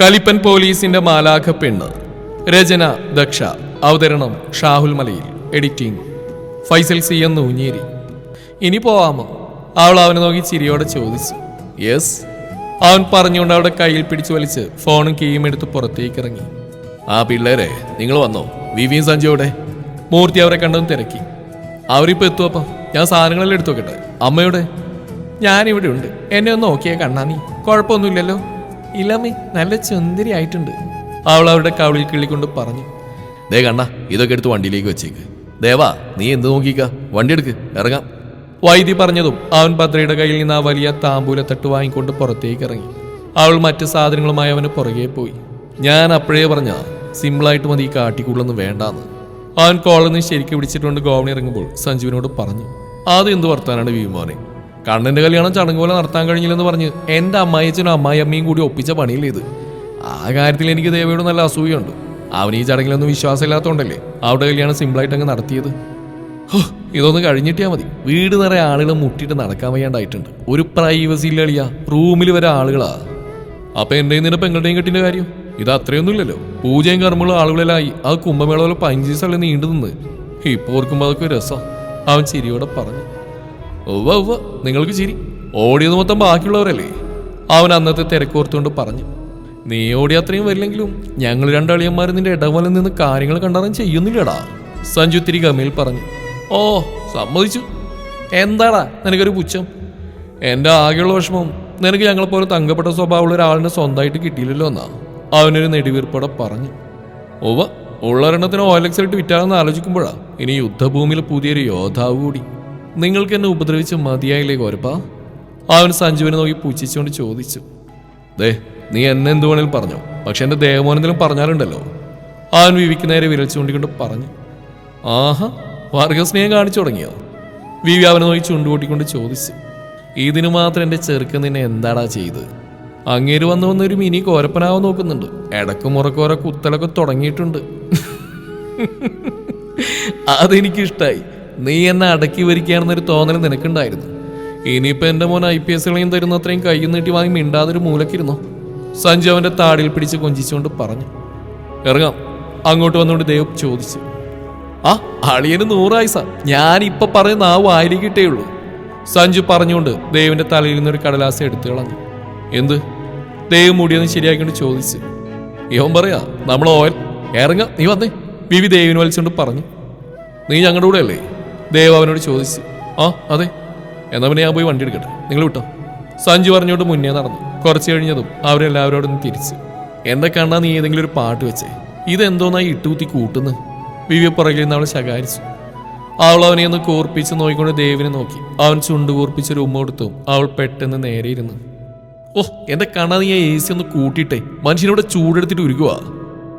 കലിപ്പൻ പോലീസിന്റെ മാലാഖ പെണ്ണ് രചന ദക്ഷ. അവതരണം ഷാഹുൽ മലയിൽ. എഡിറ്റിംഗ് ഫൈസൽ സി എന്ന് ഊഞ്ഞേരി ഇനി പോവാമോ? അവൾ അവനെ നോക്കി ചിരിയോടെ ചോദിച്ചു. യെസ്. അവൻ പറഞ്ഞുകൊണ്ട് അവിടെ കയ്യിൽ പിടിച്ചു വലിച്ച് ഫോണും കീയും എടുത്ത് പുറത്തേക്ക് ഇറങ്ങി ആ പിള്ളേരെ നിങ്ങൾ വന്നോ? വിവിയും സഞ്ജയോടെ മൂർത്തി അവരെ കണ്ടതും തിരക്കി. അവരിപ്പോൾ എത്തുവപ്പം ഞാൻ സാധനങ്ങളെല്ലാം എടുത്തു നോക്കട്ടെ അമ്മയുടെ ഞാനിവിടെ ഉണ്ട്. എന്നെ ഒന്ന് നോക്കിയേ കണ്ണാ നീ. കുഴപ്പമൊന്നുമില്ലല്ലോ. ഇല്ലമ്മേ നല്ല ചുന്തിരി ആയിട്ടുണ്ട്. അവൾ അവരുടെ കവിളിൽ കിള്ളിക്കൊണ്ട് പറഞ്ഞു ദേ കണ്ണ ഇതൊക്കെ എടുത്ത് വണ്ടിയിലേക്ക് വെച്ചേക്ക്. ദേവാ നീ എന്ത് നോക്കിക്ക? വണ്ടി എടുക്ക് ഇറങ്ങാം. വൈദ്യ പറഞ്ഞതും അവൻ ഭദ്രയുടെ കയ്യിൽ നിന്ന് ആ വലിയ താമ്പൂലത്തട്ട് വാങ്ങിക്കൊണ്ട് പുറത്തേക്ക് ഇറങ്ങി. അവൾ മറ്റ് സാധനങ്ങളുമായി അവന് പുറകെ പോയി. ഞാൻ അപ്പോഴേ പറഞ്ഞ സിമ്പിളായിട്ട് മതി ഈ കാട്ടിക്കുള്ളൊന്നും വേണ്ടാന്ന്. അവൻ കോളിൽ നിന്ന് ശരിക്കും പിടിച്ചിട്ടുണ്ട് ഗോവണി ഇറങ്ങുമ്പോൾ സഞ്ജുവിനോട് പറഞ്ഞു അത് എന്ത് വർത്താനാണ് വിമാനെ കണ്ണന്റെ കല്യാണം ചടങ്ങ് പോലെ നടത്താൻ കഴിഞ്ഞില്ലെന്ന് പറഞ്ഞ് എന്റെ അമ്മായിച്ചനും അമ്മായി അമ്മയും കൂടി ഒപ്പിച്ച പണിയില്ലേ ഇത്? ആ കാര്യത്തിൽ എനിക്ക് ദേവയോട് നല്ല അസൂയുണ്ട്. അവൻ ഈ ചടങ്ങിലൊന്നും വിശ്വാസമില്ലാത്തതുകൊണ്ടല്ലേ അവിടെ കല്യാണം സിമ്പിളായിട്ട് അങ്ങ് നടത്തിയത്? ഇതൊന്ന് കഴിഞ്ഞിട്ടിയാ മതി. വീട് നിറയെ ആളുകളെ മുട്ടിയിട്ട് നടക്കാൻ വയ്യാണ്ടായിട്ടുണ്ട്. ഒരു പ്രൈവസി ഇല്ല അളിയാ റൂമിൽ വരെ ആളുകളാ. അപ്പൊ എന്റെയും നിന്റെ പെങ്ങളുടെയും കെട്ടിന്റെ കാര്യം? ഇത് അത്രയൊന്നുമില്ലല്ലോ. പൂജയും കർമ്മങ്ങളും ആളുകളിലായി ആ കുംഭമേള പോലെ പഞ്ചീസ് അല്ലെ നീണ്ടു നിന്ന്? ഇപ്പൊ ഓർക്കുമ്പോ അതൊക്കെ രസം. അവൻ ചിരിയോടെ പറഞ്ഞു. ഉവ്വ ഉവ്വ നിങ്ങൾക്ക് ചിരി. ഓടിയത് മൊത്തം ബാക്കിയുള്ളവരല്ലേ? അവൻ അന്നത്തെ തിരക്കോർത്തുകൊണ്ട് പറഞ്ഞു. നീ ഓടി അത്രയും വരില്ലെങ്കിലും ഞങ്ങൾ രണ്ടളിയന്മാർ നിന്റെ ഇടവലിൽ നിന്ന് കാര്യങ്ങൾ കണ്ടറിയാൻ ചെയ്യുന്നില്ലടാ. സഞ്ജു തിരി ഗമയിൽ പറഞ്ഞു. ഓ സമ്മതിച്ചു. എന്താടാ നിനക്കൊരു പുച്ഛം? എന്റെ ആകെയുള്ള വിഷമം നിനക്ക് ഞങ്ങളെപ്പോലെ തങ്കപ്പെട്ട സ്വഭാവമുള്ള ഒരാളിനെ സ്വന്തമായിട്ട് കിട്ടിയില്ലല്ലോ എന്നാ. അവനൊരു നെടുവീർപ്പോടെ പറഞ്ഞു. ഒവ്വ ഉള്ളൊരെണ്ണത്തിന് ഓലക്സ് ഇട്ട് വിറ്റാണെന്ന് ആലോചിക്കുമ്പോഴാ ഇനി യുദ്ധഭൂമിയിൽ പുതിയൊരു യോദ്ധാവ് കൂടി. നിങ്ങൾക്ക് എന്നെ ഉപദ്രവിച്ച് മതിയായില്ലേ കോരപ്പ അവൻ സഞ്ജുവിനെ നോക്കി പൂച്ചിച്ചുകൊണ്ട് ചോദിച്ചു. ദേ നീ എന്നെ എന്ത് വേണേലും പറഞ്ഞോ. പക്ഷെ എന്റെ ദേവമോനെന്തെങ്കിലും പറഞ്ഞാലുണ്ടല്ലോ. അവൻ വിവിക്ക് നേരെ വിരൽ ചൂണ്ടിക്കൊണ്ട് പറഞ്ഞു. ആഹാ വർഗസ്നേഹം കാണിച്ചു തുടങ്ങിയോ? വിവി അവനെ നോക്കി ചുണ്ടുകൂട്ടിക്കൊണ്ട് ചോദിച്ചു. ഇതിനു മാത്രം എന്റെ ചെറുക്കൻ നിന്നെ എന്താടാ ചെയ്ത്? അങ്ങേര് വന്നു വന്ന് ഒരു മിനി കോരപ്പനാവാൻ നോക്കുന്നുണ്ട്. ഇടയ്ക്ക് മുറക്കോര കുത്തലൊക്കെ തുടങ്ങിയിട്ടുണ്ട്. അതെനിക്കിഷ്ടായി. നീ എന്നെ അടക്കി വരിക്കുകയാണെന്നൊരു തോന്നൽ നിനക്കുണ്ടായിരുന്നു. ഇനിയിപ്പോൾ എന്റെ മോൻ ഐ പി എസുകളെയും തരുന്ന അത്രയും കൈ നീട്ടി വാങ്ങി മിണ്ടാതൊരു മൂലക്കിരുന്നോ? സഞ്ജു അവന്റെ താടിയിൽ പിടിച്ച് കൊഞ്ചിച്ചുകൊണ്ട് പറഞ്ഞു. ഇറങ്ങാം. അങ്ങോട്ട് വന്നുകൊണ്ട് ദേവ് ചോദിച്ചു. ആ അളിയന് നൂറായുസ ഞാൻ ഇപ്പൊ പറയുന്ന ആ വായിലേക്കിട്ടേ ഉള്ളൂ. സഞ്ജു പറഞ്ഞുകൊണ്ട് ദേവിന്റെ തലയിൽ നിന്നൊരു കടലാസ എടുത്തു കളഞ്ഞു. എന്ത്? ദേവ് മുടിയൊന്ന് ശരിയാക്കിക്കൊണ്ട് ചോദിച്ചു. ഇവൻ പറയാ നമ്മൾ ഓയിൽ ഇറങ്ങ. നീ വന്നേ. വിവി ദേവിനെ വലിച്ചുകൊണ്ട് പറഞ്ഞു. നീ ഞങ്ങളുടെ കൂടെ അല്ലേ ദേവ് അവനോട് ചോദിച്ചു ആ അതെ. എന്നാ പിന്നെ ഞാൻ പോയി വണ്ടി എടുക്കട്ടെ. നിങ്ങൾ വിട്ടോ. സഞ്ജു പറഞ്ഞോട്ട് മുന്നേ നടന്നു. കുറച്ച് കഴിഞ്ഞതും അവരെല്ലാവരോടും തിരിച്ചു എന്റെ കണ്ണാ നീ ഏതെങ്കിലും ഒരു പാട്ട് വെച്ചേ. ഇതെന്തോന്നായി ഇട്ടുകുത്തി കൂട്ടുന്നു? വിവി പുറകിൽ നിന്ന് അവൾ ശകാരിച്ചു. അവൾ അവനെ ഒന്ന് കൂർപ്പിച്ച് നോക്കിക്കൊണ്ട് ദേവിനെ നോക്കി. അവൻ ചുണ്ട് കൂർപ്പിച്ചൊരു ഉമ്മ കൊടുത്തു. അവൾ പെട്ടെന്ന് നേരെ ഇരുന്നു. ഓ എന്റെ കണ്ണ നീ എ സി ഒന്ന് കൂട്ടിയിട്ടേ. മനുഷ്യനോട് ചൂടെടുത്തിട്ട് ഉരുകുക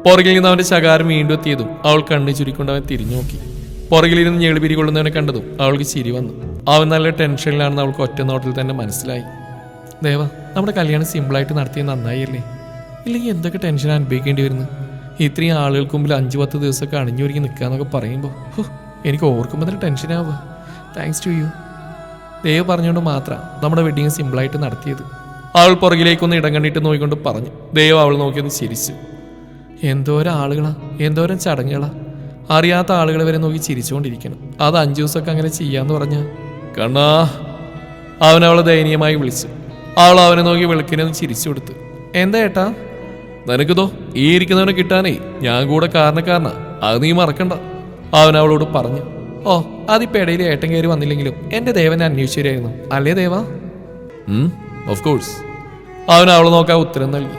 പുറകിൽ നിന്ന് അവന്റെ ശകാരം വീണ്ടും എത്തിയതും അവൾ കണ്ണു ചുരുക്കൊണ്ട് അവൻ തിരിഞ്ഞു നോക്കി. പുറകിലിരുന്ന് ഞെളിപിരി കൊള്ളുന്നവനെ കണ്ടതും അവൾക്ക് ചിരി വന്നു. അവൻ നല്ല ടെൻഷനിലാണെന്ന് അവൾക്ക് ഒറ്റ നോട്ടിൽ തന്നെ മനസ്സിലായി. ദേവ നമ്മുടെ കല്യാണം സിമ്പിളായിട്ട് നടത്തിയത് നന്നായില്ലേ? ഇല്ലെങ്കിൽ എന്തൊക്കെ ടെൻഷൻ അനുഭവിക്കേണ്ടി വരുന്നു? ഇത്രയും ആളുകൾക്ക് മുമ്പിൽ അഞ്ച് പത്ത് ദിവസമൊക്കെ അണിഞ്ഞൊരുങ്ങി നിൽക്കാന്നൊക്കെ പറയുമ്പോൾ എനിക്ക് ഓർക്കുമ്പോൾ തന്നെ ടെൻഷനാവുക താങ്ക്സ് ടു യു ദേവ് പറഞ്ഞുകൊണ്ട് മാത്രം നമ്മുടെ വെഡിങ് സിമ്പിളായിട്ട് നടത്തിയത്. അവൾ പുറകിലേക്കൊന്ന് ഇടം കണ്ടിട്ട് നോക്കിക്കൊണ്ട് പറഞ്ഞു. ദേവ് അവൾ നോക്കിയൊന്ന് ചിരിച്ചു. എന്തോരം ആളുകളാ എന്തോരം ചടങ്ങുകളാ അറിയാത്ത ആളുകളെ വരെ നോക്കി ചിരിച്ചുകൊണ്ടിരിക്കണം. അത് അഞ്ചു ദിവസമൊക്കെ അങ്ങനെ ചെയ്യാന്ന് പറഞ്ഞ. കണ്ണാ. അവൻ അവളെ ദയനീയമായി വിളിച്ചു. അവൾ അവനെ നോക്കി വിളിക്കിനെന്ന് ചിരിച്ചു കൊടുത്തു. എന്താ ഏട്ടാ? നിനക്കിതോ ഈ ഇരിക്കുന്നവനെ കിട്ടാനേ. ഞാൻ കൂടെ കാരണക്കാരനാ. അത് നീ മറക്കണ്ട. അവൻ അവളോട് പറഞ്ഞു. ഓ അതിപ്പോ ഇടയിൽ ഏട്ടൻ കയറി വന്നില്ലെങ്കിലും എന്റെ ദേവനെ അന്വേഷിച്ചായിരുന്നു അല്ലേ ദേവാ? ഓഫ് കോഴ്സ് അവൻ അവളെ നോക്കാൻ ഉത്തരം നൽകി.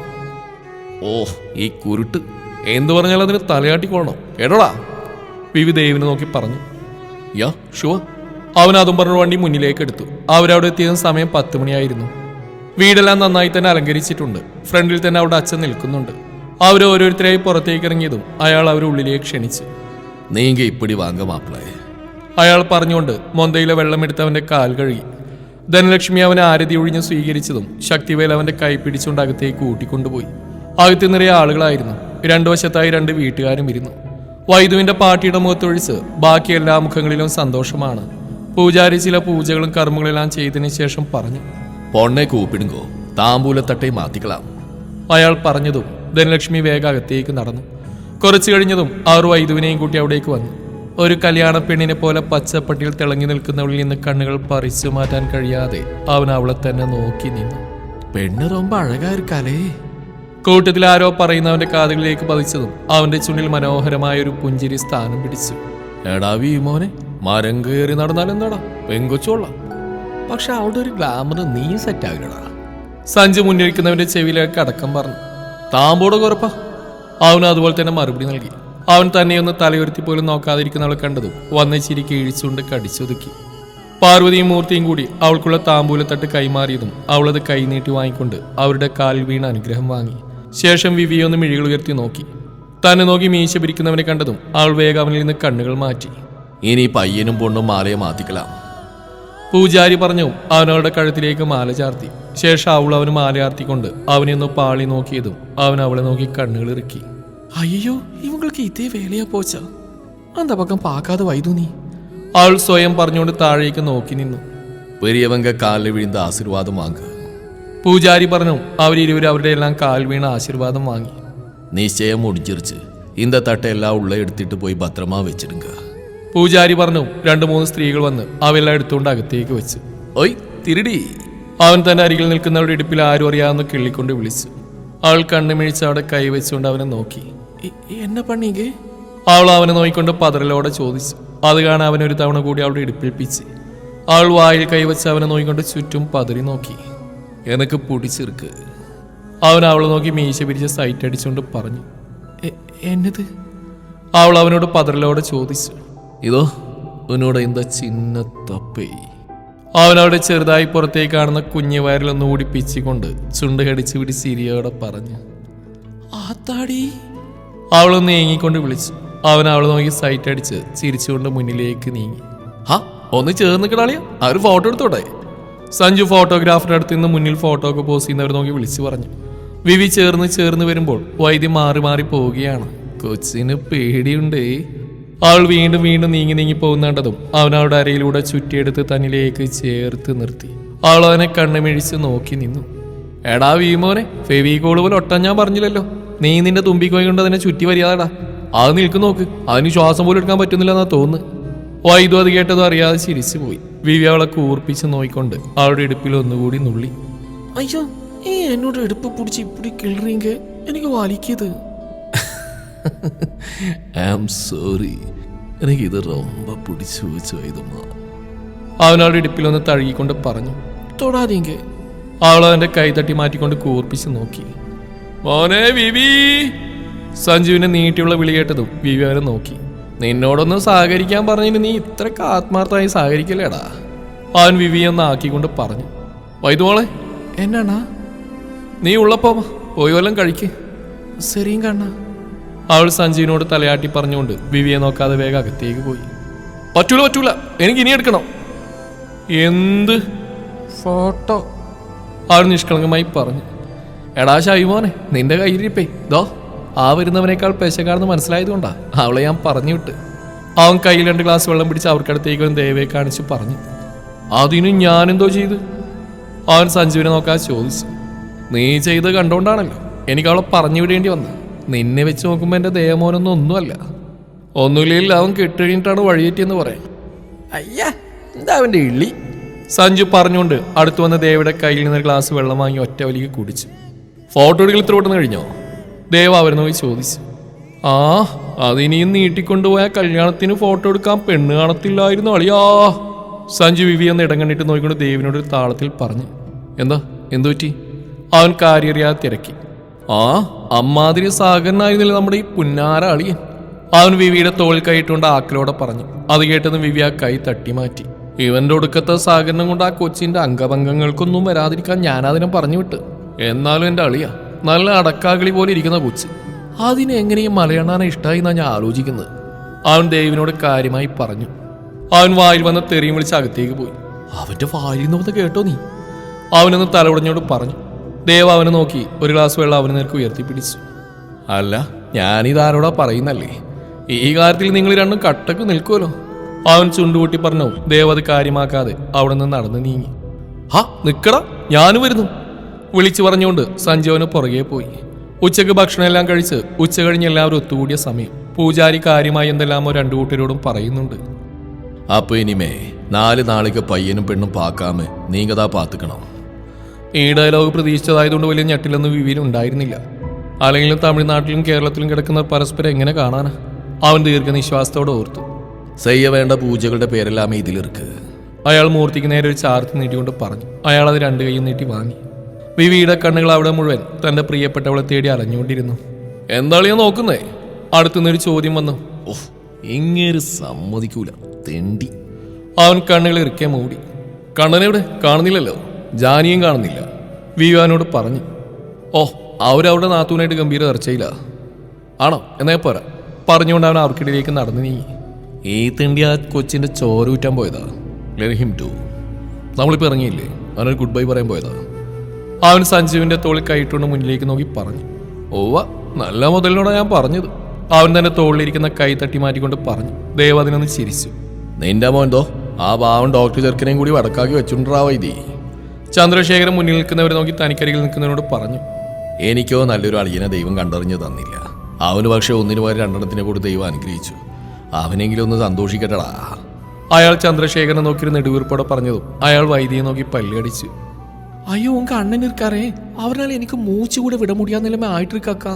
ഓ ഈ കുരുട്ട്. എന്തു പറഞ്ഞാലും അതിന് തലയാട്ടിക്കൊള്ളണം കേട്ടോടാ? വിവി ദേവിനെ നോക്കി പറഞ്ഞു യാ ഷുവ. അവൻ അതും പറഞ്ഞ വണ്ടി മുന്നിലേക്ക് എടുത്തു. അവരവിടെ എത്തിയ സമയം പത്ത് മണിയായിരുന്നു. വീടെല്ലാം നന്നായി തന്നെ അലങ്കരിച്ചിട്ടുണ്ട്. ഫ്രണ്ടിൽ തന്നെ അവിടെ അച്ഛൻ നിൽക്കുന്നുണ്ട്. അവർ ഓരോരുത്തരായി പുറത്തേക്ക് ഇറങ്ങിയതും അയാൾ അവരെ ഉള്ളിലേക്ക് ക്ഷണിച്ചു. നീങ്ക ഇപ്പടി വാങ്ങ മാപ്പിളേ. അയാൾ പറഞ്ഞുകൊണ്ട് മൊന്തയിലെ വെള്ളമെടുത്ത് എടുത്തവന്റെ കാൽ കഴുകി. ധനലക്ഷ്മി അവനെ ആരതി ഒഴിഞ്ഞ് സ്വീകരിച്ചതും ശക്തിവേൽ അവന്റെ കൈ പിടിച്ചുകൊണ്ട് അകത്തേക്ക് കൂട്ടിക്കൊണ്ടുപോയി അകത്ത് നിറയെ ആളുകളായിരുന്നു. രണ്ടു വശത്തായി രണ്ട് വീട്ടുകാരും ഇരുന്നു. വൈദുവിന്റെ പാർട്ടിയുടെ മുഖത്തൊഴിച്ച് ബാക്കി എല്ലാ മുഖങ്ങളിലും സന്തോഷമാണ്. പൂജാരി ചില പൂജകളും കർമ്മങ്ങളെല്ലാം ചെയ്തതിനു ശേഷം പറഞ്ഞു പൊണ്ണെ കൂപ്പിടുങ്കോ താമ്പൂലത്തട്ടെ മാത്തിക്കളാം അയാൾ പറഞ്ഞതും ധനലക്ഷ്മി വേഗ അകത്തേക്ക് നടന്നു. കുറച്ചു കഴിഞ്ഞതും അവർ വൈദുവിനെയും കൂട്ടി അവിടേക്ക് വന്നു. ഒരു കല്യാണ പെണ്ണിനെ പോലെ പച്ചപ്പട്ടിയിൽ തിളങ്ങി നിൽക്കുന്നവളിൽ നിന്ന് കണ്ണുകൾ പറിച്ചു മാറ്റാൻ കഴിയാതെ അവൻ അവളെ തന്നെ നോക്കി നിന്നു. പെണ്ണ് റൊമ്പ കലേ കൂട്ടത്തിൽ ആരോ പറയുന്നവന്റെ കാതുകളിലേക്ക് പതിച്ചതും അവന്റെ ചുണ്ടിൽ മനോഹരമായ ഒരു പുഞ്ചിരി സ്ഥാനം പിടിച്ചു. എടാ വി മോനെ മരം കയറി നടന്നാൽ എന്താടാ പെങ്കൊച്ചോളാം പക്ഷെ അവളുടെ ഒരു ഗ്ലാമർ നീ സെറ്റ് ആകില്ലടാ സഞ്ജു മുന്നിരിക്കുന്നവന്റെ ചെവിയിലേക്ക് അടക്കം പറഞ്ഞു താമ്പോട് കുറപ്പാ. അവന് അതുപോലെ തന്നെ മറുപടി നൽകി. അവൻ തന്നെ ഒന്ന് തലയുയർത്തി പോലും നോക്കാതിരിക്കുന്നവളെ കണ്ടതും വന്ന ചിരിക്ക് ഇഴിച്ചുകൊണ്ട് കടിച്ചൊതുക്കി. പാർവതിയും മൂർത്തിയും കൂടി അവൾക്കുള്ള താമ്പൂലത്തട്ട് കൈമാറിയതും അവളത് കൈനീട്ടി വാങ്ങിക്കൊണ്ട് അവരുടെ കാൽ വീണ അനുഗ്രഹം വാങ്ങി. ശേഷം വിവി ഒന്ന് മിഴികൾ ഉയർത്തി നോക്കി. തന്നെ നോക്കി മീശ പിരിക്കുന്നവനെ കണ്ടതും അവൾ വേഗം അവനിൽ നിന്ന് കണ്ണുകൾ മാറ്റി. ഇനി പയ്യനും പൊണ്ണും മാലയെ മാറ്റിക്കലാം. പൂജാരി പറഞ്ഞു അവനവളുടെ കഴുത്തിലേക്ക് മാല ചാർത്തി. ശേഷം അവൾ അവന് മാല ചാർത്തിക്കൊണ്ട് അവനെ ഒന്ന് പാളി നോക്കിയതും അവൻ അവളെ നോക്കി കണ്ണുകൾ ഇറുക്കി. അയ്യോ ഇവങ്ങൾക്ക് ഇതേ വേലയാ പോച്ച. അന്ത പക്കം പാക്കാതെ വൈതു നീ? അവൾ സ്വയം പറഞ്ഞുകൊണ്ട് താഴേക്ക് നോക്കി നിന്നു. പെരിയവങ്ക കാലിൽ വീഴുന്ന ആശീർവാദം വാങ്ങുക. പൂജാരി പറഞ്ഞു അവരിരുവരും അവരുടെ എല്ലാം കാൽ വീണ ആശീർവാദം വാങ്ങി. നിശ്ചയം മുടിച്ചിറിച്ച് ഇന്ത തട്ടെല്ലാം ഉള്ള എടുത്തിട്ട് പോയി ഭദ്രമാ വെച്ചിടുക പൂജാരി പറഞ്ഞു രണ്ടു മൂന്ന് സ്ത്രീകൾ വന്ന് അവയെല്ലാം എടുത്തുകൊണ്ട് അകത്തേക്ക് വെച്ച്. ഒയ് തിരിടി. അവൻ തന്റെ അരികിൽ നിൽക്കുന്നവരുടെ ഇടുപ്പിൽ ആരും അറിയാമെന്ന് കിള്ളിക്കൊണ്ട് വിളിച്ചു. അവൾ കണ്ണുമിഴിച്ച് അവിടെ കൈവച്ചുകൊണ്ട് അവനെ നോക്കി. എന്നെ പണിയേ അവൾ അവനെ നോക്കിക്കൊണ്ട് പതറലോടെ ചോദിച്ചു. അത് കാണാൻ അവനൊരു തവണ കൂടി അവളുടെ ഇടുപ്പിൽ പിച്ച്. അവൾ വായിൽ കൈവച്ച് അവനെ നോക്കിക്കൊണ്ട് ചുറ്റും പതറി നോക്കി. എനക്ക് പൊടിച്ചെറുക്ക് അവൻ അവളെ നോക്കി മീശ പിരിച്ച് സൈറ്റ് അടിച്ചുകൊണ്ട് പറഞ്ഞു. "എ- എന്നത്? അവൾ അവനോട് പതറലോടെ ചോദിച്ചു. ഇതോ ഉന്നോട് എന്താ ചിന്ന തപ്പേ? അവൻ അവിടെ ചെറുതായി പുറത്തേക്ക് കാണുന്ന കുഞ്ഞു വയറിലൊന്ന് പിച്ചിക്കൊണ്ട് ചുണ്ട് കടിച്ചു പിടി സിരിയോടെ പറഞ്ഞു. ആത്താടി. അവളൊന്ന് ഏങ്ങിക്കൊണ്ട് വിളിച്ചു. അവൻ അവളെ നോക്കി സൈറ്റ് അടിച്ച് ചിരിച്ചുകൊണ്ട് മുന്നിലേക്ക് നീങ്ങി. ഹാ ഒന്ന് ചേർന്ന് കിടാളിയ ആ ഒരു ഫോട്ടോ എടുത്തോട്ടെ സഞ്ജു ഫോട്ടോഗ്രാഫറുടെ അടുത്ത് നിന്ന് മുന്നിൽ ഫോട്ടോ ഒക്കെ പോസ്റ്റ് ചെയ്യുന്നവർ നോക്കി വിളിച്ചു പറഞ്ഞു. വിവി ചേർന്ന് ചേർന്ന് വരുമ്പോൾ വൈദ്യം മാറി മാറി പോവുകയാണ്. കൊച്ചിന് പേടിയുണ്ട്. അവൾ വീണ്ടും വീണ്ടും നീങ്ങി നീങ്ങി പോകുന്നുണ്ടതും അവൻ അവളുടെ അരയിലൂടെ ചുറ്റിയെടുത്ത് തന്നിലേക്ക് ചേർത്ത് നിർത്തി. അവൾ അവനെ കണ്ണുമിഴിച്ച് നോക്കി നിന്നു. എടാ വീമോനെ കോൾ പോലെ ഒട്ടാൻ ഞാൻ പറഞ്ഞില്ലല്ലോ. നീ നിന്റെ തുമ്പിക്കോയി കൊണ്ട് അതിനെ ചുറ്റി വരിയാതാടാ അത് നിൽക്കു നോക്ക്. അതിന് ശ്വാസം പോലും എടുക്കാൻ പറ്റുന്നില്ല എന്നാ തോന്നുന്നു വൈദു അത് കേട്ടതും അറിയാതെ ചിരിച്ചു പോയി. വിവി അവളെ കൂർപ്പിച്ച് നോയിക്കൊണ്ട് അവളുടെ ഇടുപ്പിൽ ഒന്നുകൂടി നുള്ളി. അയ്യോ ഈ എന്നോട് എടുപ്പ് പിടിച്ച് ഇപ്പിടി കിളറിയെങ്കിൽ എനിക്ക് വലിക്കത് ഐ ആം സോറി എനിക്കിത് റൊമ്പ പിടിച്ചു വെച്ചു വൈദമ്മ അവനവളുടെ ഇടുപ്പിലൊന്ന് തഴുകിക്കൊണ്ട് പറഞ്ഞു. തൊടാതെങ്കിൽ അവൾ അവന്റെ കൈ തട്ടി മാറ്റിക്കൊണ്ട് കൂർപ്പിച്ച് നോക്കി. മോനെ വിവി! സഞ്ജുവിനെ നീട്ടിയുള്ള വിളി കേട്ടതും വിവി അവനെ നോക്കി. നിന്നോടൊന്ന് സഹകരിക്കാൻ പറഞ്ഞതിന് നീ ഇത്രക്ക് ആത്മാർത്ഥമായി സഹകരിക്കല്ലേടാ? അവൻ വിവി എന്ന് ആക്കിക്കൊണ്ട് പറഞ്ഞു. വൈദ്യമോളെ എന്നാണാ? നീ ഉള്ളപ്പോ പോയി വല്ലതും കഴിക്ക്. ശരിയും കണ്ണ. അവൾ സഞ്ജീവിനോട് തലയാട്ടി പറഞ്ഞുകൊണ്ട് വിവിയെ നോക്കാതെ വേഗം അകത്തേക്ക് പോയി. പറ്റൂല പറ്റൂല. എനിക്ക് ഇനി എടുക്കണം. എന്ത്? ഫോട്ടോ. അവൾ നിഷ്കളങ്കമായി പറഞ്ഞു. എടാ ഷൈമോനെ നിന്റെ കയ്യിലിരിപ്പേ. ദോ. ആ വരുന്നവനേക്കാൾ പെശകാണെന്ന് മനസ്സിലായതുകൊണ്ടാ അവളെ ഞാൻ പറഞ്ഞു വിട്ട്. അവൻ കയ്യിൽ രണ്ട് ഗ്ലാസ് വെള്ളം പിടിച്ച് അവർക്കടുത്തേക്ക് അവൻ ദേവയെ കാണിച്ച് പറഞ്ഞു അതിന് ഞാനെന്തോ ചെയ്തു? അവൻ സഞ്ജുവിനെ നോക്കാൻ ചോദിച്ചു നീ ചെയ്ത് കണ്ടോണ്ടാണല്ലോ എനിക്ക് അവളെ പറഞ്ഞു വിടേണ്ടി വന്നു നിന്നെ വെച്ച് നോക്കുമ്പോൾ എന്റെ ദേവമോനൊന്നും ഒന്നുമല്ല. ഒന്നുമില്ലെങ്കിൽ അവൻ കെട്ടുകഴിഞ്ഞിട്ടാണ് വഴിയേറ്റിയെന്ന് പറയാം. അയ്യാ എന്താ അവന്റെ ഇള്ളി സഞ്ജു പറഞ്ഞുകൊണ്ട് അടുത്തു വന്ന ദേവയുടെ കയ്യിൽ നിന്ന് ഗ്ലാസ് വെള്ളം വാങ്ങി ഒറ്റ വലിക്ക് കുടിച്ചു. ഫോട്ടോ എടുക്കൽ ഇത്ര കഴിഞ്ഞോ? ദേവ അവരെ പോയി ചോദിച്ചു. ആ അതിനിയും നീട്ടിക്കൊണ്ടുപോയ കല്യാണത്തിന് ഫോട്ടോ എടുക്കാൻ പെണ്ണ് കാണത്തില്ലായിരുന്നു അളിയാ. സഞ്ജു വിവി എന്ന് ഇടം കണ്ടിട്ട് നോക്കിക്കൊണ്ട് ദേവിനോട് ഒരു താളത്തിൽ പറഞ്ഞു. എന്താ എന്തു പറ്റി? അവൻ കാര്യറിയാതെ തിരക്കി. ആ അമ്മാതിരി സാഗരനായിരുന്നില്ല നമ്മുടെ ഈ പുന്നാര അളിയൻ? അവൻ വിവിയുടെ തോളിൽ കൈയിട്ടുകൊണ്ട് ആക്കലോടെ പറഞ്ഞു. അത് കേട്ടതും വിവി ആ കൈ തട്ടി മാറ്റി. ഇവന്റെ ഒടുക്കത്തെ സഹകരണം കൊണ്ട് ആ കൊച്ചിന്റെ അംഗഭംഗങ്ങൾക്കൊന്നും വരാതിരിക്കാൻ ഞാനതിനെ പറഞ്ഞു വിട്ട്. എന്നാലും എന്റെ അളിയ നല്ല അടക്കാകളി പോലെ ഇരിക്കുന്ന കൊച്ച്. അതിനെ എങ്ങനെയും മലയണ്ണാനെ ഇഷ്ടമായി എന്നാ ഞാൻ ആലോചിക്കുന്നത്. അവൻ ദേവിനോട് കാര്യമായി പറഞ്ഞു. അവൻ വായിൽ വന്ന തെറിയും വിളിച്ച് അകത്തേക്ക് പോയി. അവന്റെ വായിൽ നിന്ന് കേട്ടോ നീ. അവനൊന്ന് തലവുടഞ്ഞോട് പറഞ്ഞു. ദേവ് അവനെ നോക്കി ഒരു ഗ്ലാസ് വെള്ളം അവന് നേർക്ക് ഉയർത്തിപ്പിടിച്ചു അല്ല ഞാനിതാരോടാ പറയുന്നല്ലേ? ഈ കാര്യത്തിൽ നിങ്ങൾ രണ്ടും കട്ടക്ക് നിൽക്കുമല്ലോ അവൻ ചുണ്ടുകൂട്ടി പറഞ്ഞു. ദേവ് അത് കാര്യമാക്കാതെ അവിടെ നിന്ന് നടന്ന് നീങ്ങി. ഹാ നിക്കടാ. ഞാനും വരുന്നു. വിളിച്ചു പറഞ്ഞുകൊണ്ട് സഞ്ജീവന് പുറകെ പോയി. ഉച്ചയ്ക്ക് ഭക്ഷണം എല്ലാം കഴിച്ച് ഉച്ച കഴിഞ്ഞ് എല്ലാവരും ഒത്തുകൂടിയ സമയം പൂജാരി കാര്യമായി എന്തെല്ലാമോ രണ്ടു കൂട്ടരോടും പറയുന്നുണ്ട്. അപ്പൊ ഇനിമേ നാല് നാളിക്ക് പയ്യനും പെണ്ണും പാക്കാമേ നീങ്കതാ പാത്തുക്കണം. ഈ ഡയലോഗ് പ്രതീക്ഷിച്ചതായതുകൊണ്ട് വലിയ ഞെട്ടിലൊന്നും വിവിയിൽ ഉണ്ടായിരുന്നില്ല. അല്ലെങ്കിലും തമിഴ്നാട്ടിലും കേരളത്തിലും കിടക്കുന്ന പരസ്പരം എങ്ങനെ കാണാനാ? അവൻ ദീർഘനിശ്വാസത്തോടെ ഓർത്തു. ചെയ്യ വേണ്ട പൂജകളുടെ പേരെല്ലാം ഇതിലിർക്ക്. അയാൾ മൂർത്തിക്ക് നേരെ ഒരു ചാർത്ത് നീട്ടിക്കൊണ്ട് പറഞ്ഞു. അയാൾ അത് രണ്ട് കൈയും നീട്ടി വാങ്ങി. വിവിയുടെ കണ്ണുകൾ അവിടെ മുഴുവൻ തന്റെ പ്രിയപ്പെട്ടവളെ തേടി അലഞ്ഞുകൊണ്ടിരുന്നു. എന്താണ് ഞാൻ നോക്കുന്നേ? അടുത്തുനിന്നൊരു ചോദ്യം വന്നു. ഓഹ് ഇങ്ങനെ സമ്മതിക്കൂല തെണ്ടി. അവൻ കണ്ണുകൾ ഇറുക്കെ മൂടി. കണ്ണനെവിടെ കാണുന്നില്ലല്ലോ ജാനിയും കാണുന്നില്ല വിവാനോട് പറഞ്ഞു. ഓ അവരവിടെ നാത്തൂനായിട്ട് ഗംഭീര ചർച്ചയില്ല ആണോ? എന്നേ പോരാ. പറഞ്ഞുകൊണ്ട് അവൻ അവർക്കിടയിലേക്ക് നടന്നു നീങ്ങി. ഈ തിണ്ടി ആ കൊച്ചിന്റെ ചോരൂറ്റാൻ പോയതാ? ലെറ്റ് ഹിം ടു നമ്മളിപ്പോൾ ഇറങ്ങിയില്ലേ? അവനൊരു ഗുഡ് ബൈ പറയാൻ പോയതാ. അവൻ സഞ്ജീവിന്റെ തോളിൽ കൈയിട്ടുകൊണ്ട് മുന്നിലേക്ക് നോക്കി പറഞ്ഞു. ഓവ നല്ല മുതലിനോടാ ഞാൻ പറഞ്ഞത്. അവൻ തന്റെ തോളിലിരിക്കുന്ന കൈ തട്ടി മാറ്റിക്കൊണ്ട് പറഞ്ഞു. ദേവ് അതിനൊന്ന് ചിരിച്ചു. നിന്റെ മോൻതോ ആ പാവൻ ഡോക്ടർ ചെറുക്കനെയും കൂടി വടക്കാക്കി വെച്ചുണ്ടാവ ഇതി? ചന്ദ്രശേഖരൻ മുന്നിൽ നിൽക്കുന്നവരെ നോക്കി തനിക്കരികിൽ നിൽക്കുന്നവരോട് പറഞ്ഞു. എനിക്കോ നല്ലൊരു അളിയനെ ദൈവം കണ്ടറിഞ്ഞു തന്നില്ല. അവന് പക്ഷേ ഒന്നിനു പോയ രണ്ടെണ്ണത്തിനെ കൂടി ദൈവം അനുഗ്രഹിച്ചു. അവനെങ്കിലും ഒന്ന് സന്തോഷിക്കട്ടടാ. അയാൾ ചന്ദ്രശേഖരനെ നോക്കി നെടുവീർപ്പോടെ പറഞ്ഞതും അയാൾ വൈദ്യയെ നോക്കി പല്ലടിച്ചു അയ്യോ ഉങ്ക അണ്ണൻ ഇരിക്കാറേ. അവരാൽ എനിക്ക് കൂടെ വിട മുടിയാ നിലമ ആയിട്ടിരിക്ക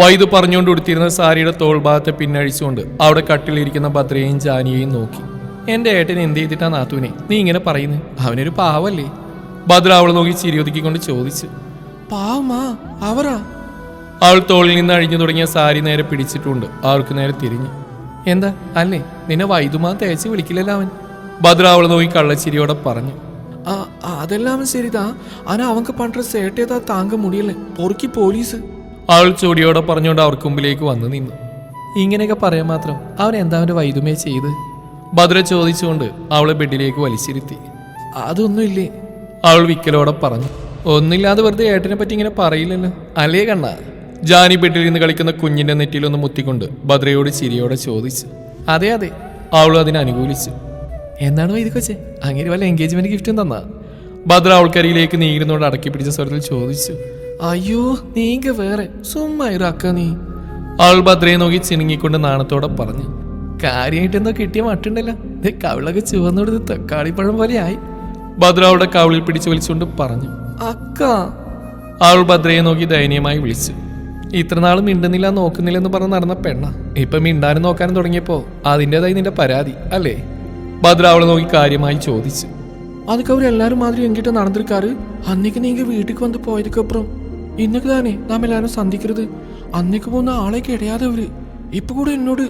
വൈദ് പറഞ്ഞുകൊണ്ട് ഉടുത്തിരുന്ന സാരിയുടെ തോൾഭാഗത്തെ പിന്നഴിച്ചുകൊണ്ട് അവിടെ കട്ടിലിരിക്കുന്ന ഭദ്രയെയും ജാനിയെയും നോക്കി. എന്റെ ഏട്ടൻ എന്ത് ചെയ്തിട്ടാ നാത്തൂനെ? നീ ഇങ്ങനെ പറയുന്നു? അവനൊരു പാവല്ലേ? ഭദ്ര അവൾ നോക്കി ചിരിയൊതുക്കിക്കൊണ്ട് ചോദിച്ചു. പാവമാ അവരാ. അവൾ തോളിൽ നിന്ന് അഴിഞ്ഞു തുടങ്ങിയ സാരി നേരെ പിടിച്ചിട്ടുണ്ട്. അവർക്ക് നേരെ തിരിഞ്ഞു. എന്താ അല്ലേ? നിന്നെ വൈദുമാൻ തേച്ച് വിളിക്കില്ലല്ലോ അവൻ. ഭദ്ര അവളെ നോക്കി കള്ളച്ചിരിയോടെ പറഞ്ഞു. അതെല്ലാം ശരിതാ. ആന അവൻക്ക് പണ്ട സേട്ടേതാ താങ്ക മുടിയല്ലേ? പൊറുക്കി പോലീസ്. അവൾ ചൂടിയോടെ പറഞ്ഞുകൊണ്ട് അവർക്ക് മുമ്പിലേക്ക് വന്നു നിന്നു. ഇങ്ങനെയൊക്കെ പറയാൻ മാത്രം അവൻ എന്താ അവന്റെ വൈദ്യുമേ ചെയ്ത്? ഭദ്ര ചോദിച്ചുകൊണ്ട് അവളെ ബെഡിലേക്ക് വലിച്ചിരുത്തി. അതൊന്നുമില്ലേ? അവൾ വിക്കലോടെ പറഞ്ഞു. ഒന്നില്ലാതെ വെറുതെ ഏട്ടനെ പറ്റി ഇങ്ങനെ പറയില്ലല്ലോ. അല്ലേ കണ്ണ? ജാനി ബെഡിൽ നിന്ന് കളിക്കുന്ന കുഞ്ഞിന്റെ നെറ്റിയിലൊന്ന് മുത്തിക്കൊണ്ട് ഭദ്രയോട് ചിരിയോടെ ചോദിച്ചു. അതെ അതെ. അവൾ അതിനെ അനുകൂലിച്ചു. എന്താണ് വൈദ്യ കൊച്ചെ? അങ്ങനെ വല്ല എൻഗേജ്മെന്റ് ഗിഫ്റ്റും തന്നാ? ഭദ്ര അവൾക്കരിയിലേക്ക് നീങ്ങിരുന്നോട് അടക്കി പിടിച്ച സ്വരത്തിൽ ചോദിച്ചു അയ്യോ നീങ്ക വേറെ. സുമ്മായിരക്ക നീ. അവൾ ഭദ്രയെ നോക്കി ചിണുങ്ങിക്കൊണ്ട് നാണത്തോടെ പറഞ്ഞു കാര്യമായിട്ട് എന്തോ കിട്ടിയ മട്ടുണ്ടല്ലോ. കവിളൊക്കെ ചുവന്നോട് തക്കാളിപ്പഴം പോലെ ആയി. ഭദ്ര അവളുടെ കവിളിൽ പിടിച്ചു വലിച്ചുകൊണ്ട് പറഞ്ഞു അക്ക. അവൾ ഭദ്രയെ നോക്കി ദയനീയമായി വിളിച്ചു ഇത്രനാളും മിണ്ടുന്നില്ല നോക്കുന്നില്ല എന്ന് പറഞ്ഞ് നടന്ന പെണ്ണ. ഇപ്പൊ മിണ്ടാനും നോക്കാനും തുടങ്ങിയപ്പോ അതിന്റെതായി നിന്റെ പരാതി അല്ലേ? ഭദ്ര അവളെ നോക്കി കാര്യമായി ചോദിച്ചു அதுக்கு அவர் எல்லாரும் மாதிரி என்கிட்ட நடந்திருக்காரு அன்னைக்கு நீங்க வீட்டுக்கு வந்து போயதுக்கு அப்புறம் இன்னைக்கு தானே நாம எல்லாரும் சந்திக்கிறது അന്നേക്ക് പോകുന്ന ആളെ കിടയാതവര് ഇപ്പൊ കൂടെ എന്നോട്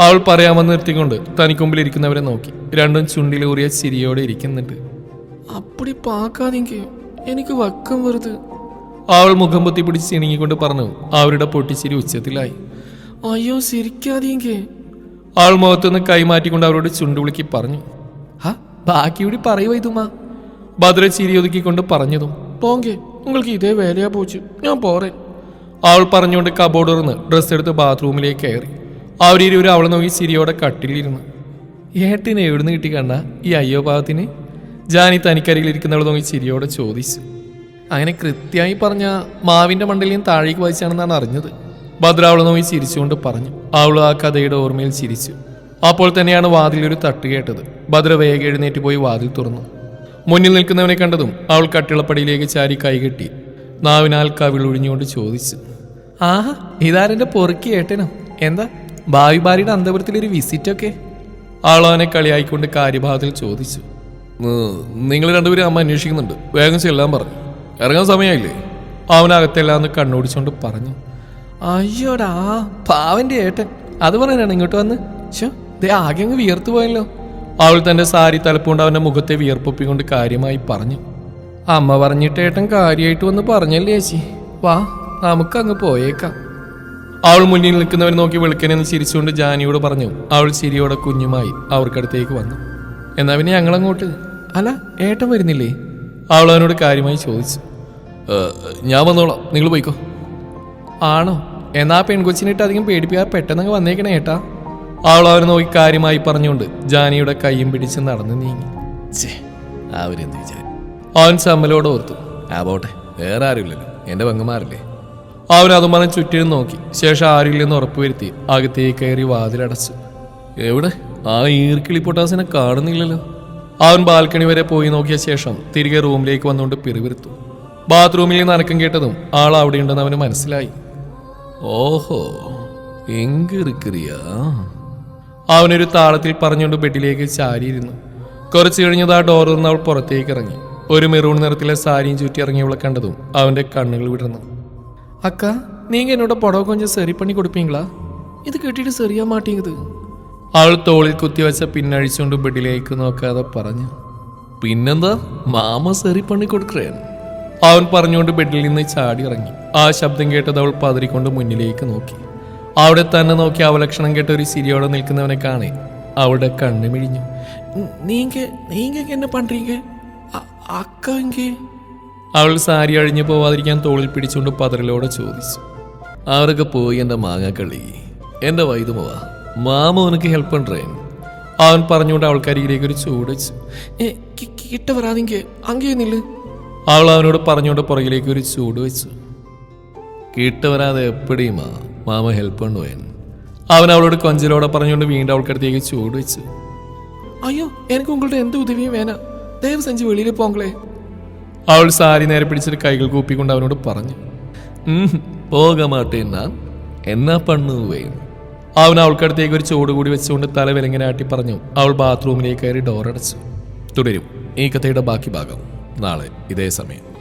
അവൾ പറയാമെന്ന് നിർത്തിക്കൊണ്ട് തനിക്കുമ്പിൽ ഇരിക്കുന്നവരെ നോക്കി രണ്ടും ചുണ്ടിലൂറിയ ചിരിയോടെ ഇരിക്കുന്നുണ്ട് അപ്പടി പാക്കാതെങ്കിൽ എനിക്ക് വക്കം വെറുതെ അവൾ മുഖം പൊത്തി പിടിച്ച് ചിണുങ്ങിക്കൊണ്ട് പറഞ്ഞു അവരുടെ പൊട്ടിച്ചിരി ഉച്ചത്തിലായി അയ്യോ ചിരിക്കാതെങ്കിൽ അവൾ മുഖത്തുനിന്ന് കൈമാറ്റിക്കൊണ്ട് അവരോട് ചുണ്ടുവിളിക്കി പറഞ്ഞു ഹാ ബാക്കി കൂടി പറയുമോ ഇതുമാ. ഭദ്ര ചിരി ഒതുക്കിക്കൊണ്ട് പറഞ്ഞതും പോങ്കെ നിങ്ങൾക്ക് ഇതേ വേലയാ പോച്ചു ഞാൻ പോറേ. അവൾ പറഞ്ഞുകൊണ്ട് കബോർഡ് തുറന്ന് ഡ്രസ്സ് എടുത്ത് ബാത്റൂമിലേക്ക് കയറി. അവരിരുവരും അവളെ നോക്കി ചിരിയോടെ കട്ടിലിരുന്നു. ഏട്ടിനെ എവിടുന്ന് കിട്ടി കണ്ട ഈ അയ്യോ ഭാഗത്തിന്? ജാനി തനിക്കരികിലിരിക്കുന്നവളെ നോക്കി ചിരിയോടെ ചോദിച്ചു. അങ്ങനെ കൃത്യമായി പറഞ്ഞ മാവിന്റെ മണ്ടലിയും താഴേക്ക് വായിച്ചാണെന്നാണ് അറിഞ്ഞത്. ഭദ്ര അവളെ നോക്കി ചിരിച്ചുകൊണ്ട് പറഞ്ഞു. അവൾ ആ കഥയുടെ ഓർമ്മയിൽ ചിരിച്ചു. അപ്പോൾ തന്നെയാണ് വാതിലൊരു തട്ട് കേട്ടത്. ഭദ്ര വേഗം എഴുന്നേറ്റ് പോയി വാതിൽ തുറന്നു. മുന്നിൽ നിൽക്കുന്നവനെ കണ്ടതും അവൾ കട്ടിളപ്പടിയിലേക്ക് ചാരി കൈകെട്ടി നാവിനാൽ കവിൾ ഒഴിഞ്ഞുകൊണ്ട് ചോദിച്ചു. ആഹാ ഇതാരെന്റെ പൊറുക്കി ഏട്ടനോ? എന്താ ഭാവി ഭാര്യയുടെ അന്തപുരത്തിലൊരു വിസിറ്റൊക്കെ? അവനെ കളിയായിക്കൊണ്ട് കാര്യഭാഗത്തിൽ ചോദിച്ചു. നിങ്ങൾ രണ്ടുപേരും അമ്മ അന്വേഷിക്കുന്നുണ്ട്. വേഗം ചെല്ലാൻ പറഞ്ഞു. ഇറങ്ങാൻ സമയമായില്ലേ? അവനകത്തെല്ലാം ഒന്ന് കണ്ണോടിച്ചുകൊണ്ട് പറഞ്ഞു. അയ്യോടാ പാവന്റെ ഏട്ടൻ. അത് പറയാനാണ് ഇങ്ങോട്ട് വന്ന്. ശോ ദേ ആകെ അങ്ങ് വിയർത്തു പോയല്ലോ. അവൾ തന്റെ സാരി തലപ്പുകൊണ്ട് അവന്റെ മുഖത്തെ വിയർപ്പൊപ്പിക്കൊണ്ട് കാര്യമായി പറഞ്ഞു. അമ്മ പറഞ്ഞിട്ട് ഏട്ടൻ കാര്യമായിട്ട് വന്ന് പറഞ്ഞല്ലേ ചേച്ചി? വാ നമുക്ക് അങ്ങ് പോയേക്കാം. അവൾ മുന്നിൽ നിൽക്കുന്നവർ നോക്കി വിളിക്കണെന്ന് ചിരിച്ചുകൊണ്ട് ജാനിയോട് പറഞ്ഞു. അവൾ ചിരിയോടെ കുഞ്ഞുമായി അവർക്കടുത്തേക്ക് വന്നു. എന്നാ പിന്നെ ഞങ്ങളങ്ങോട്ട്? അല്ല ഏട്ടൻ വരുന്നില്ലേ? അവൾ അവനോട് കാര്യമായി ചോദിച്ചു. ഞാൻ വന്നോളാം. നിങ്ങൾ പോയിക്കോ. ആണോ? എന്നാ പെൺകൊച്ചിനിട്ട് അധികം പേടിപ്പിക്കാൻ പെട്ടെന്ന് അങ്ങ് വന്നേക്കണേ ഏട്ടാ. അവൾ അവനെ നോക്കി കാര്യമായി പറഞ്ഞുകൊണ്ട് ജാനിയുടെ കൈയും പിടിച്ച് നടന്നു നീങ്ങി. ഛേ അവരെന്ത് വിചാരം. അവൻ ചമ്മലോട് ഓർത്തു. ആ പോട്ടെ. വേറെ ആരുമില്ലല്ലോ. എന്റെ പെങ്ങന്മാരല്ലേ? അവൻ അതുമാനം ചുറ്റിനും നോക്കി. ശേഷം ആരില്ലെന്ന് ഉറപ്പുവരുത്തി അകത്തേക്ക് കയറി വാതിലടച്ചു. എവിടെ? ആ ഈർക്കിളി പൊട്ടാസിനെ കാണുന്നില്ലല്ലോ. അവൻ ബാൽക്കണി വരെ പോയി നോക്കിയ ശേഷം തിരികെ റൂമിലേക്ക് വന്നുകൊണ്ട് പിറുവിരുത്തു ബാത്റൂമിൽ നിന്ന് അനക്കം കേട്ടതും ആൾ അവിടെ ഉണ്ടെന്ന് അവന് മനസ്സിലായി. ഓഹോ എങ്കിറിക്കിറിയാ അവനൊരു താളത്തിൽ പറഞ്ഞുകൊണ്ട് ബെഡിലേക്ക് ചാരിയിരുന്നു. കുറച്ചു കഴിഞ്ഞത് ആ ഡോർ നിന്ന് അവൾ പുറത്തേക്ക് ഇറങ്ങി. ഒരു മെറൂൺ നിറത്തിലെ സാരിയും ചുറ്റി ഇറങ്ങിയവളെ കണ്ടതും അവന്റെ കണ്ണുകൾ വിടർന്നു. അക്ക നീ എന്നോട് പുടവ കൊഞ്ച സെറി പണി കൊടുപ്പീങ്കളാ? ഇത് കിട്ടിയിട്ട് സെറിയാൻ മാട്ടിയത്? അവൾ തോളിൽ കുത്തിവെച്ച പിന്നഴിച്ചുകൊണ്ട് ബെഡിലേക്ക് നോക്കാതെ പറഞ്ഞു. പിന്നെന്താ? മാമ സെറി പണി കൊടുക്കേ അവൻ പറഞ്ഞുകൊണ്ട് ബെഡിൽ നിന്ന് ചാടി ഇറങ്ങി. ആ ശബ്ദം കേട്ടത് അവൾ പതിരിക്കൊണ്ട് മുന്നിലേക്ക് നോക്കി. അവിടെ തന്നെ നോക്കി അവലക്ഷണം കേട്ട ഒരു സിരിയോടെ നിൽക്കുന്നവനെ കാണെ. അവിടെ കണ്ണു മിഴിഞ്ഞു. എന്നെ പണ്ടിരിക്കേ അവൾ സാരി അഴിഞ്ഞു പോവാതിരിക്കാൻ തോളിൽ പിടിച്ചുകൊണ്ട് പതറിലോടെ ചോദിച്ചു. അവരൊക്കെ പോയി എന്റെ കളി എന്റെ വൈദ്യുമവ മാമ ഉനക്ക് ഹെൽപ്പ് പണ്ടേ അവൻ പറഞ്ഞുകൊണ്ട് അവൾക്കരികിലേക്ക് ഒരു ചൂടച്ചു കിട്ട വരാതിങ്ക അങ്ങനെയൊന്നില്ല അവൾ അവനോട് പറഞ്ഞുകൊണ്ട് പുറകിലേക്ക് ഒരു ചൂട് വെച്ചു. കിട്ട വരാതെ എപ്പടിയുമാ മാമ ഹെൽപ്പ് പണ്ടുവേൻ അവൻ അവളോട് കൊഞ്ചലോടെ പറഞ്ഞുകൊണ്ട് വീണ്ടും അവൾക്കടുത്തേക്ക് ചൂട് വെച്ചു. അയ്യോ എനിക്ക് ഉങ്ങളുടെ എന്ത് ഉദവിയും വേന ദയവ് സെഞ്ച് വെളിയിൽ പോങ്ങളെ അവൾ സാരി നേരെ പിടിച്ചിട്ട് കൈകൾ കൂപ്പിക്കൊണ്ട് അവനോട് പറഞ്ഞു. പോകമാട്ടെ എന്നാ. എന്നാ പണ്ണുവേൻ അവൻ അവൾക്കടുത്തേക്ക് ഒരു ചൂട് കൂടി വെച്ചുകൊണ്ട് തല വിലങ്ങനെ ആട്ടി പറഞ്ഞു. അവൾ ബാത്റൂമിലേക്ക് കയറി ഡോർ അടച്ചു. തുടരും. ഈ കഥയുടെ ബാക്കി ഭാഗം നാളെ ഇതേ സമയം.